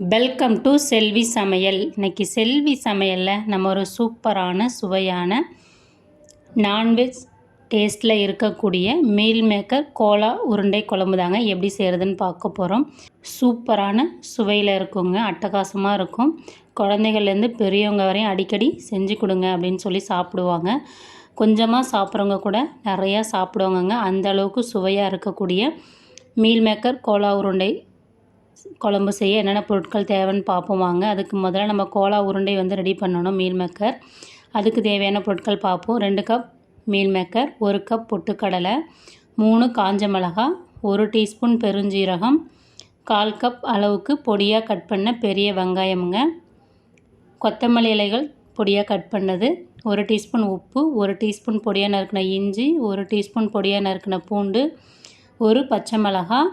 Welcome to செல்வி சமையல் இன்னைக்கு செல்வி சமையலில் நம்ம ஒரு சூப்பரான சுவையான நான்வெஜ் டேஸ்ட்டில் இருக்கக்கூடிய மீல் மேக்கர் கோலா உருண்டை குழம்பு தாங்க எப்படி செய்கிறதுன்னு பார்க்க போகிறோம் சூப்பரான சுவையில் இருக்குங்க அட்டகாசமாக இருக்கும். குழந்தைகள்லேருந்து பெரியவங்க வரையும் அடிக்கடி செஞ்சு கொடுங்க அப்படின்னு சொல்லி சாப்பிடுவாங்க. கொஞ்சமாக சாப்பிட்றவங்க கூட நிறையா சாப்பிடுவாங்கங்க. அந்த அளவுக்கு சுவையாக இருக்கக்கூடிய மீல் மேக்கர் கோலா உருண்டை குழம்பு செய்ய என்னென்ன பொருட்கள் தேவைன்னு பார்ப்போம் வாங்க. அதுக்கு முதல்ல நம்ம கோலா உருண்டை வந்து ரெடி பண்ணணும் மீல் மேக்கர். அதுக்கு தேவையான பொருட்கள் பார்ப்போம். ரெண்டு கப் மீல் மேக்கர் ஒரு கப் பொட்டுக்கடலை மூணு காஞ்ச மிளகாய் ஒரு டீஸ்பூன் பெருஞ்சீரகம் கால் கப் அளவுக்கு பொடியாக கட் பண்ண பெரிய வெங்காயமுங்க. கொத்தமல்லி இலைகள் பொடியாக கட் பண்ணது ஒரு டீஸ்பூன் உப்பு ஒரு டீஸ்பூன் பொடியாக நறுக்கின இஞ்சி ஒரு டீஸ்பூன் பொடியாக நறுக்கின பூண்டு ஒரு பச்சை மிளகாய்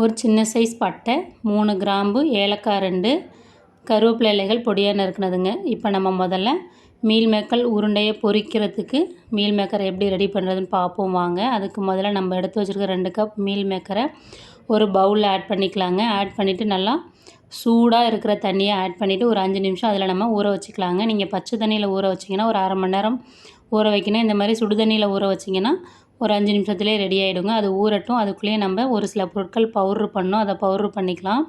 ஒரு சின்ன சைஸ் பட்டை மூணு கிராம்பு ஏலக்காய் ரெண்டு கருவேப்பிலை இலைகள் பொடியாக நறுக்கினதுங்க இப்போ நம்ம முதல்ல மீல் மேக்கல் உருண்டையை பொரிக்கிறதுக்கு மீல் மேக்கரை எப்படி ரெடி பண்ணுறதுன்னு பார்ப்போம் வாங்க. அதுக்கு முதல்ல நம்ம எடுத்து வச்சுருக்க ரெண்டு கப் மீல் மேக்கரை ஒரு பவுலில் ஆட் பண்ணிக்கலாங்க. ஆட் பண்ணிவிட்டு நல்லா சூடாக இருக்கிற தண்ணியை ஆட் பண்ணிவிட்டு ஒரு அஞ்சு நிமிஷம் அதில் நம்ம ஊற வச்சுக்கலாங்க. நீங்கள் பச்சை தண்ணியில் ஊற வச்சிங்கன்னா ஒரு அரை மணி நேரம் ஊற வைக்கணும். இந்த மாதிரி சுடு தண்ணியில் ஊற வச்சிங்கன்னா ஒரு அஞ்சு நிமிஷத்துலேயே ரெடி ஆகிடுங்க அது ஊறட்டும். அதுக்குள்ளேயே நம்ம ஒரு சில பொருட்கள் பவுட்ரு பண்ணோம் அதை பவுட்ரு பண்ணிக்கலாம்.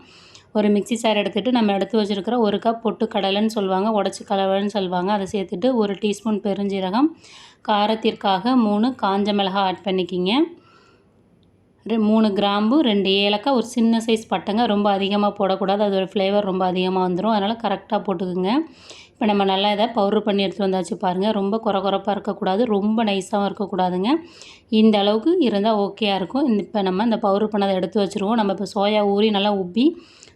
ஒரு மிக்சி சார் எடுத்துகிட்டு நம்ம எடுத்து வச்சுருக்கிற ஒரு கப் பொட்டு கடலைன்னு சொல்லுவாங்க. உடச்சி கலவைன்னு சொல்லுவாங்க. அதை சேர்த்துட்டு ஒரு டீஸ்பூன் பெருஞ்சீரகம் காரத்திற்காக மூணு காஞ்ச மிளகாய் ஆட் பண்ணிக்கிங்க. மூணு கிராம்பு ரெண்டு ஏலக்காய் ஒரு சின்ன சைஸ் பட்டைங்க. ரொம்ப அதிகமாக போடக்கூடாது. அதோடய ஃப்ளேவர் ரொம்ப அதிகமாக வந்துடும் அதனால் கரெக்டாக போட்டுக்குங்க. இப்போ நம்ம நல்லா இதை பவுட்ரு பண்ணி எடுத்துகிட்டு வந்தாச்சு பாருங்கள் ரொம்ப குறகுறப்பாக இருக்கக்கூடாது ரொம்ப நைஸாகவும் இருக்கக்கூடாதுங்க. இந்த அளவுக்கு இருந்தால் ஓகேயாக இருக்கும். இப்போ நம்ம இந்த பவுட்ரு பண்ணதை எடுத்து வச்சுருவோம். நம்ம இப்போ சோயா ஊறி நல்லா உப்பி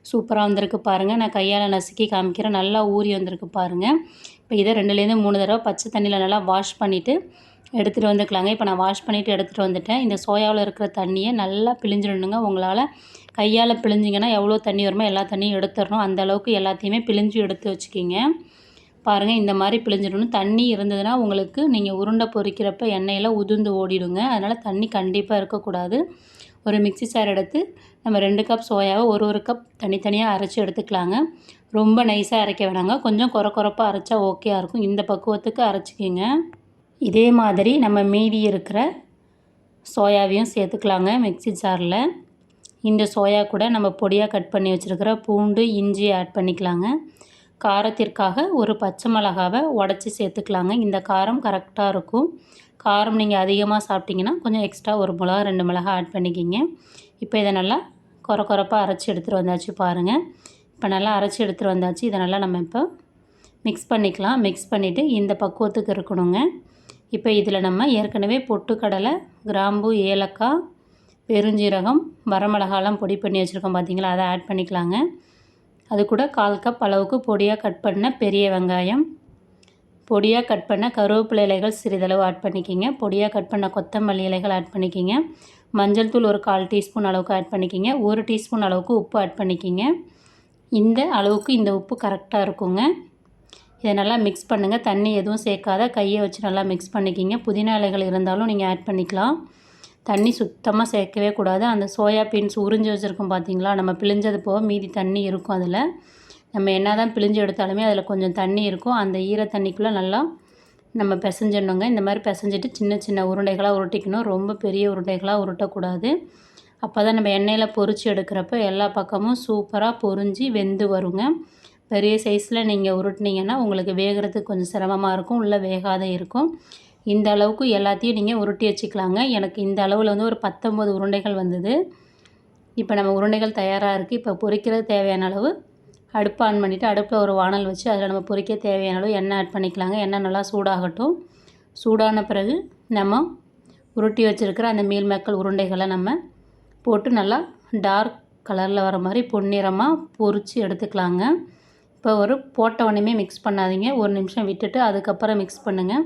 சூப்பராக வந்திருக்கு பாருங்கள் நான் கையால் நசுக்கி காமிக்கிறேன். நல்லா ஊறி வந்திருக்கு பாருங்கள் இப்போ இதை ரெண்டுலேருந்து மூணு தடவை பச்சை தண்ணியில் நல்லா வாஷ் பண்ணிவிட்டு எடுத்துகிட்டு வந்துக்கலாங்க. இப்போ நான் வாஷ் பண்ணிவிட்டு எடுத்துகிட்டு வந்துட்டேன். இந்த சோயாவில் இருக்கிற தண்ணியை நல்லா பிழிஞ்சிடணுங்க. உங்களால் கையால் பிழிஞ்சிங்கன்னா எவ்வளோ தண்ணி வருமோ எல்லா தண்ணியும் எடுத்துடணும். அந்த அளவுக்கு எல்லாத்தையுமே பிழிஞ்சு எடுத்து வச்சுக்கிங்க. பாருங்கள் இந்த மாதிரி பிழிஞ்சிடணும். தண்ணி இருந்ததுன்னா உங்களுக்கு நீங்கள் உருண்டை பொறிக்கிறப்ப எண்ணெயில் உதிர்ந்து ஓடிடுங்க. அதனால் தண்ணி கண்டிப்பாக இருக்கக்கூடாது. ஒரு மிக்சி சார் எடுத்து நம்ம ரெண்டு கப் சோயாவை ஒரு ஒரு கப் தனித்தனியாக அரைச்சி எடுத்துக்கலாங்க. ரொம்ப நைஸாக அரைக்க வேணாங்க. கொஞ்சம் குறை குறப்பாக அரைச்சா ஓகேயாக இருக்கும். இந்த பக்குவத்துக்கு அரைச்சிக்கிங்க. இதே மாதிரி நம்ம மீதி இருக்கிற சோயாவையும் சேர்த்துக்கலாங்க மிக்சி ஜாரில் இந்த சோயா கூட நம்ம பொடியாக கட் பண்ணி வச்சுருக்கிற பூண்டு இஞ்சி ஆட் பண்ணிக்கலாங்க. காரத்திற்காக ஒரு பச்சை மிளகாவை உடச்சி சேர்த்துக்கலாங்க. இந்த காரம் கரெக்டாக இருக்கும். காரம் நீங்கள் அதிகமாக சாப்பிட்டிங்கன்னா கொஞ்சம் எக்ஸ்ட்ரா ஒரு மிளகா ரெண்டு மிளகா ஆட் பண்ணிக்கிங்க. இப்போ இதை நல்லா குற குறப்பாக அரைச்சி எடுத்துகிட்டு வந்தாச்சு பாருங்கள் இப்போ நல்லா அரைச்சி எடுத்துகிட்டு வந்தாச்சு. இதை நல்லா நம்ம இப்போ மிக்ஸ் பண்ணிக்கலாம். மிக்ஸ் பண்ணிவிட்டு இந்த பக்குவத்துக்கு இருக்கணுங்க. இப்போ இதில் நம்ம ஏற்கனவே பொட்டுக்கடலை கிராம்பு ஏலக்காய் பெருஞ்சீரகம் வரமிளகாலாம் பொடி பண்ணி வச்சுருக்கோம் பார்த்தீங்களா அதை ஆட் பண்ணிக்கலாங்க. அது கூட கால் கப் அளவுக்கு பொடியாக கட் பண்ண பெரிய வெங்காயம். பொடியாக கட் பண்ண கருவேப்பிலை இலைகள் சிறிதளவு ஆட் பண்ணிக்கிங்க. பொடியாக கட் பண்ண கொத்தமல்லி இலைகள் ஆட் பண்ணிக்கிங்க. மஞ்சள் தூள் ஒரு கால் டீஸ்பூன் அளவுக்கு ஆட் பண்ணிக்கிங்க. ஒரு டீஸ்பூன் அளவுக்கு உப்பு ஆட் பண்ணிக்கிங்க. இந்த அளவுக்கு இந்த உப்பு கரெக்டாக இருக்குங்க. இதை நல்லா மிக்ஸ் பண்ணுங்கள் தண்ணி எதுவும் சேர்க்காத. கையை வச்சு நல்லா மிக்ஸ் பண்ணிக்கிங்க. புதினா இலைகள் இருந்தாலும் நீங்கள் ஆட் பண்ணிக்கலாம். தண்ணி சுத்தமாக சேர்க்கவே கூடாது. அந்த சோயா பீன்ஸ் உறிஞ்சி வச்சுருக்கோம் பார்த்தீங்களா நம்ம பிழிஞ்சது போக மீதி தண்ணி இருக்கும் அதில். நம்ம என்ன தான் பிழிஞ்சு எடுத்தாலுமே அதில் கொஞ்சம் தண்ணி இருக்கும். அந்த ஈர தண்ணிக்குள்ளே நல்லா நம்ம பிசைஞ்சிடணுங்க. இந்த மாதிரி பிசைஞ்சிட்டு சின்ன சின்ன உருண்டைகளாக உருட்டிக்கணும். ரொம்ப பெரிய உருண்டைகளாக உருட்டக்கூடாது. அப்போ தான் நம்ம எண்ணெயில் பொறிச்சு எடுக்கிறப்ப எல்லா பக்கமும் சூப்பராக பொறிஞ்சி வெந்து வருங்க. பெரிய சைஸில் நீங்கள் உருட்டினீங்கன்னா உங்களுக்கு வேகிறதுக்கு கொஞ்சம் சிரமமாக இருக்கும். உள்ளே வேகாத இருக்கும். இந்த அளவுக்கு எல்லாத்தையும் நீங்கள் உருட்டி வச்சுக்கலாங்க. எனக்கு இந்த அளவில் வந்து ஒரு பத்தொம்பது உருண்டைகள் வந்தது. இப்போ நம்ம உருண்டைகள் தயாராக இருக்குது இப்போ பொரிக்கிறது தேவையான அளவு அடுப்பு ஆன் பண்ணிவிட்டு அடுப்பில் ஒரு வானல் வச்சு அதில் நம்ம பொரிக்க தேவையான அளவு எண்ணெய் ஆட் பண்ணிக்கலாங்க. எண்ணெய் நல்லா சூடாகட்டும். சூடான பிறகு நம்ம உருட்டி வச்சுருக்கிற அந்த மீல் மேக்கல் உருண்டைகளை நம்ம போட்டு நல்லா டார்க் கலரில் வர மாதிரி பொன்னிறமாக பொரித்து எடுத்துக்கலாங்க. இப்போ ஒரு போட்ட உடனே மிக்ஸ் பண்ணாதீங்க. ஒரு நிமிஷம் விட்டுட்டு அதுக்கப்புறம் மிக்ஸ் பண்ணுங்கள்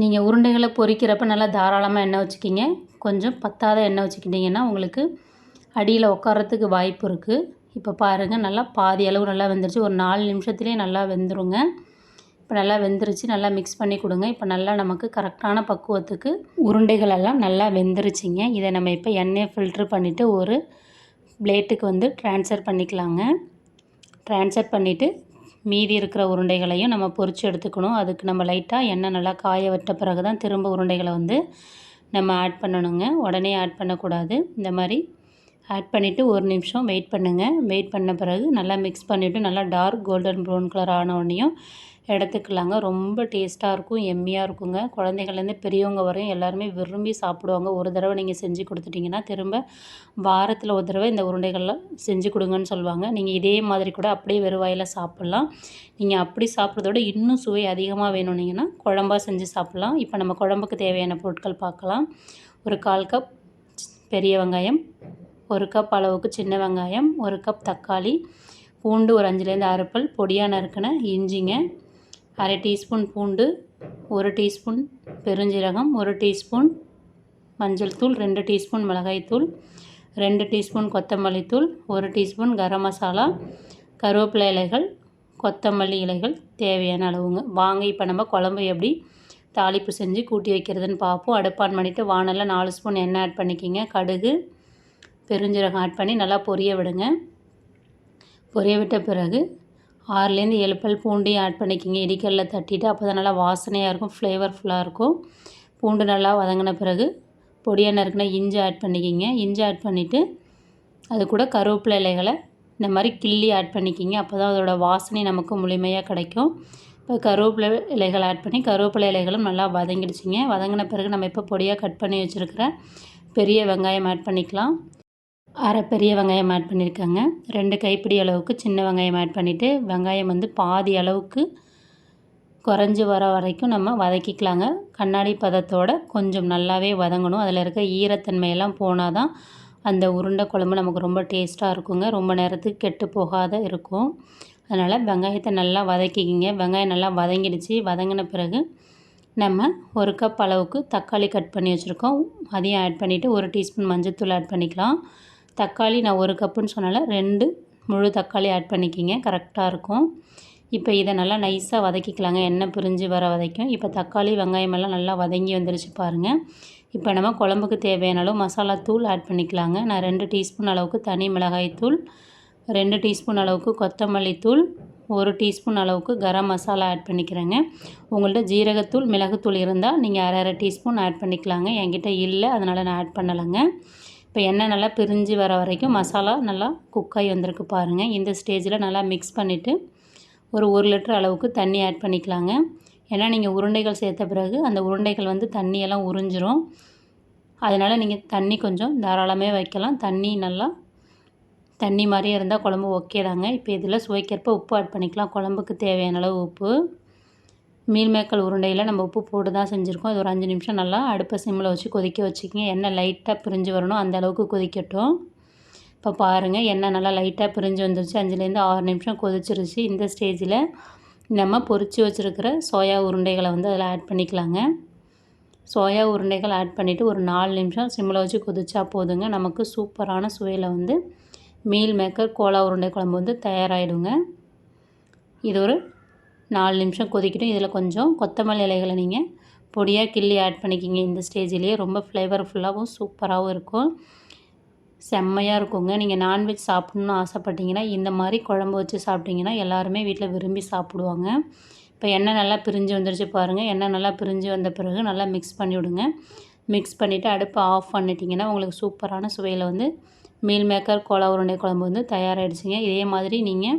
நீங்கள் உருண்டைகளை பொறிக்கிறப்ப நல்லா தாராளமாக எண்ணெய் வச்சுக்கிங்க. கொஞ்சம் பத்தாத எண்ணெய் வச்சுக்கிட்டிங்கன்னா உங்களுக்கு அடியில் உட்காரத்துக்கு வாய்ப்பு இருக்குது இப்போ பாருங்கள் நல்லா பாதி அளவு நல்லா வெந்துருச்சு. ஒரு நாலு நிமிஷத்துலேயே நல்லா வெந்துருங்க. இப்போ நல்லா வெந்துருச்சு நல்லா மிக்ஸ் பண்ணி கொடுங்க. இப்போ நல்லா நமக்கு கரெக்டான பக்குவத்துக்கு உருண்டைகள் எல்லாம் நல்லா வெந்துருச்சிங்க. இதை நம்ம இப்போ எண்ணெயை ஃபில்ட்ரு பண்ணிவிட்டு ஒரு பிளேட்டுக்கு வந்து ட்ரான்ஸ்ஃபர் பண்ணிக்கலாங்க. ட்ரான்ஸ்ஃபர் பண்ணிவிட்டு மீதி இருக்கிற உருண்டைகளையும் நம்ம பொறிச்சு எடுத்துக்கணும். அதுக்கு நம்ம லைட்டாக எண்ணெய் நல்லா காய விட்ட பிறகு தான் திரும்ப உருண்டைகளை வந்து நம்ம ஆட் பண்ணணுங்க. உடனே ஆட் பண்ணக்கூடாது. இந்த மாதிரி ஆட் பண்ணிவிட்டு ஒரு நிமிஷம் வெயிட் பண்ணுங்கள் வெயிட் பண்ண பிறகு நல்லா மிக்ஸ் பண்ணிவிட்டு நல்லா டார்க் கோல்டன் ப்ரௌன் கலர் ஆன உடனேயும் எடுத்துக்கலாங்க. ரொம்ப டேஸ்ட்டாக இருக்கும் எம்மியாக இருக்குங்க. குழந்தைகள்லேருந்து பெரியவங்க வரையும் எல்லாருமே விரும்பி சாப்பிடுவாங்க. ஒரு தடவை நீங்கள் செஞ்சு கொடுத்துட்டிங்கன்னா திரும்ப வாரத்தில் ஒரு தடவை இந்த உருண்டைகள்லாம் செஞ்சு கொடுங்கன்னு சொல்லுவாங்க. நீங்கள் இதே மாதிரி கூட அப்படியே வெறுவாயில் சாப்பிட்லாம். நீங்கள் அப்படி சாப்பிட்றதோட இன்னும் சுவை அதிகமாக வேணும்னீங்கன்னா குழம்பா செஞ்சு சாப்பிட்லாம். இப்போ நம்ம குழம்புக்கு தேவையான பொருட்கள் பார்க்கலாம். ஒரு கால் கப் பெரிய வெங்காயம் ஒரு கப் அளவுக்கு சின்ன வெங்காயம் ஒரு கப் தக்காளி பூண்டு ஒரு அஞ்சுலேருந்து அறுப்பல் பொடியான பொடியாக நறுக்கின இஞ்சிங்க அரை டீஸ்பூன் பூண்டு ஒரு டீஸ்பூன் பெருஞ்சீரகம் ஒரு டீஸ்பூன் மஞ்சள் தூள் ரெண்டு டீஸ்பூன் மிளகாய்த்தூள் ரெண்டு டீஸ்பூன் கொத்தமல்லி தூள் ஒரு டீஸ்பூன் கரம் மசாலா கருவேப்பிலை இலைகள் கொத்தமல்லி இலைகள் தேவையான அளவுங்க. வாங்க இப்போ நம்ம குழம்பு எப்படி தாளிப்பு செஞ்சு கூட்டி வைக்கிறதுன்னு பார்ப்போம். அடுப்பான் பண்ணிவிட்டு வானலில் நாலு ஸ்பூன் எண்ணெய் ஆட் பண்ணிக்கிங்க. கடுகு பெருஞ்சீரகம் ஆட் பண்ணி நல்லா பொரிய விடுங்க. பொரிய விட்ட பிறகு ஆறுலேருந்து ஏழு பல் பூண்டையும் ஆட் பண்ணிக்கிங்க. இடிக்கல்ல தட்டிட்டு அப்போ தான் நல்லா வாசனையாக இருக்கும் ஃப்ளேவர்ஃபுல்லாக இருக்கும். பூண்டு நல்லா வதங்கின பிறகு பொடியாக நறுக்கின இஞ்சி ஆட் பண்ணிக்கிங்க. இஞ்சி ஆட் பண்ணிவிட்டு அது கூட கருவேப்பிலை இலைகளை இந்த மாதிரி கிள்ளி ஆட் பண்ணிக்கிங்க. அப்போ தான் அதோடய வாசனை நமக்கு முழுமையாக கிடைக்கும். இப்போ கருவேப்பிலை இலைகள் ஆட் பண்ணி கருவேப்பிலை இலைகளும் நல்லா வதங்கிடுச்சிங்க. வதங்கின பிறகு நம்ம இப்போ பொடியாக கட் பண்ணி வச்சுருக்கிற பெரிய வெங்காயம் ஆட் பண்ணிக்கலாம். அரை பெரிய வெங்காயம் ஆட் பண்ணியிருக்காங்க. ரெண்டு கைப்பிடி அளவுக்கு சின்ன வெங்காயம் ஆட் பண்ணிவிட்டு வெங்காயம் வந்து பாதி அளவுக்கு குறைஞ்சி வர வரைக்கும் நம்ம வதக்கிக்கலாங்க. கண்ணாடி பதத்தோட கொஞ்சம் நல்லாவே வதங்கணும். அதில் இருக்க ஈரத்தன்மையெல்லாம் போனால் தான் அந்த உருண்டை குழம்பு நமக்கு ரொம்ப டேஸ்ட்டாக இருக்குங்க. ரொம்ப நேரத்துக்கு கெட்டு போகாத இருக்கும். அதனால் வெங்காயத்தை நல்லா வதக்கிக்கிங்க. வெங்காயம் நல்லா வதங்கிடுச்சு. வதங்கின பிறகு நம்ம ஒரு கப் அளவுக்கு தக்காளி கட் பண்ணி வச்சுருக்கோம். அதையும் ஆட் பண்ணிவிட்டு ஒரு டீஸ்பூன் மஞ்சள் தூள் ஆட் பண்ணிக்கலாம். தக்காளி நான் ஒரு கப்புன்னு சொன்னால ரெண்டு முழு தக்காளி ஆட் பண்ணிக்கிங்க கரெக்டாக இருக்கும். இப்போ இதை நல்லா நைஸாக வதக்கிக்கலாங்க. எண்ணெய் பிரிஞ்சு வர வதைக்கும் இப்போ தக்காளி வெங்காயமெல்லாம் நல்லா வதங்கி வந்துருச்சு பாருங்கள் இப்போ நம்ம குழம்புக்கு தேவையான அளவு மசாலா தூள் ஆட் பண்ணிக்கலாங்க. நான் ரெண்டு டீஸ்பூன் அளவுக்கு தனி மிளகாய் தூள் ரெண்டு டீஸ்பூன் அளவுக்கு கொத்தமல்லி தூள் ஒரு டீஸ்பூன் அளவுக்கு கரம் மசாலா ஆட் பண்ணிக்கிறேங்க. உங்கள்கிட்ட ஜீரகத்தூள் மிளகுத்தூள் இருந்தால் நீங்கள் அரை அரை டீஸ்பூன் ஆட் பண்ணிக்கலாங்க. என்கிட்ட இல்லை அதனால் நான் ஆட் பண்ணலைங்க. இப்போ எண்ணெய் நல்லா பிரிஞ்சு வர வரைக்கும் மசாலா நல்லா குக்காகி வந்திருக்கு பாருங்கள் இந்த ஸ்டேஜில் நல்லா மிக்ஸ் பண்ணிவிட்டு ஒரு ஒரு லிட்டர் அளவுக்கு தண்ணி ஆட் பண்ணிக்கலாங்க. ஏன்னா நீங்கள் உருண்டைகள் சேர்த்த பிறகு அந்த உருண்டைகள் வந்து தண்ணியெல்லாம் உறிஞ்சிரும். அதனால் நீங்கள் தண்ணி கொஞ்சம் தாராளமே வைக்கலாம். தண்ணி நல்லா தண்ணி மாதிரியே இருந்தால் குழம்பு ஓகே தாங்க. இப்போ இதில் சுவைக்கிறப்ப உப்பு ஆட் பண்ணிக்கலாம். குழம்புக்கு தேவையான அளவு உப்பு. மீல் மேக்கல் உருண்டையில் நம்ம உப்பு போட்டு தான் செஞ்சுருக்கோம். இது ஒரு அஞ்சு நிமிஷம் நல்லா அடுப்பை சிம்மில் வச்சு கொதிக்க வச்சுக்கிங்க. எண்ணெய் லைட்டாக பிரிஞ்சு வரணும். அந்த அளவுக்கு கொதிக்கட்டும். இப்போ பாருங்கள் எண்ணெய் நல்லா லைட்டாக பிரிஞ்சு வந்துருச்சு. அஞ்சுலேருந்து ஆறு நிமிஷம் கொதிச்சிருச்சு. இந்த ஸ்டேஜில் நம்ம பொறிச்சு வச்சுருக்கிற சோயா உருண்டைகளை வந்து அதில் ஆட் பண்ணிக்கலாங்க. சோயா உருண்டைகள் ஆட் பண்ணிவிட்டு ஒரு நாலு நிமிஷம் சிம்மில் வச்சு கொதிச்சா போதுங்க. நமக்கு சூப்பரான சுவையில் வந்து மீல் மேக்கர் கோலா உருண்டை குழம்பு வந்து தயாராகிடுங்க இது ஒரு நாலு நிமிஷம் கொதிக்கட்டும். இதில் கொஞ்சம் கொத்தமல்லி இலைகளை நீங்கள் பொடியாக கிள்ளி ஆட் பண்ணிக்கிங்க. இந்த ஸ்டேஜ்லேயே ரொம்ப ஃப்ளேவர்ஃபுல்லாகவும் சூப்பராகவும் இருக்கும். செம்மையாக இருக்குங்க. நீங்கள் நான்வெஜ் சாப்பிட்ணுன்னு ஆசைப்பட்டீங்கன்னா இந்த மாதிரி குழம்பு வச்சு சாப்பிட்டிங்கன்னா எல்லாருமே வீட்டில் விரும்பி சாப்பிடுவாங்க. இப்போ எண்ணெய் நல்லா பிரிஞ்சு வந்துருச்சு பாருங்கள் எண்ணெய் நல்லா பிரிஞ்சு வந்த பிறகு நல்லா மிக்ஸ் பண்ணி விடுங்க. மிக்ஸ் பண்ணிவிட்டு அடுப்பை ஆஃப் பண்ணிட்டீங்கன்னா உங்களுக்கு சூப்பரான சுவையில் வந்து மீல் மேக்கர் கோலா உருண்டை குழம்பு வந்து தயாராகிடுச்சிங்க இதே மாதிரி நீங்கள்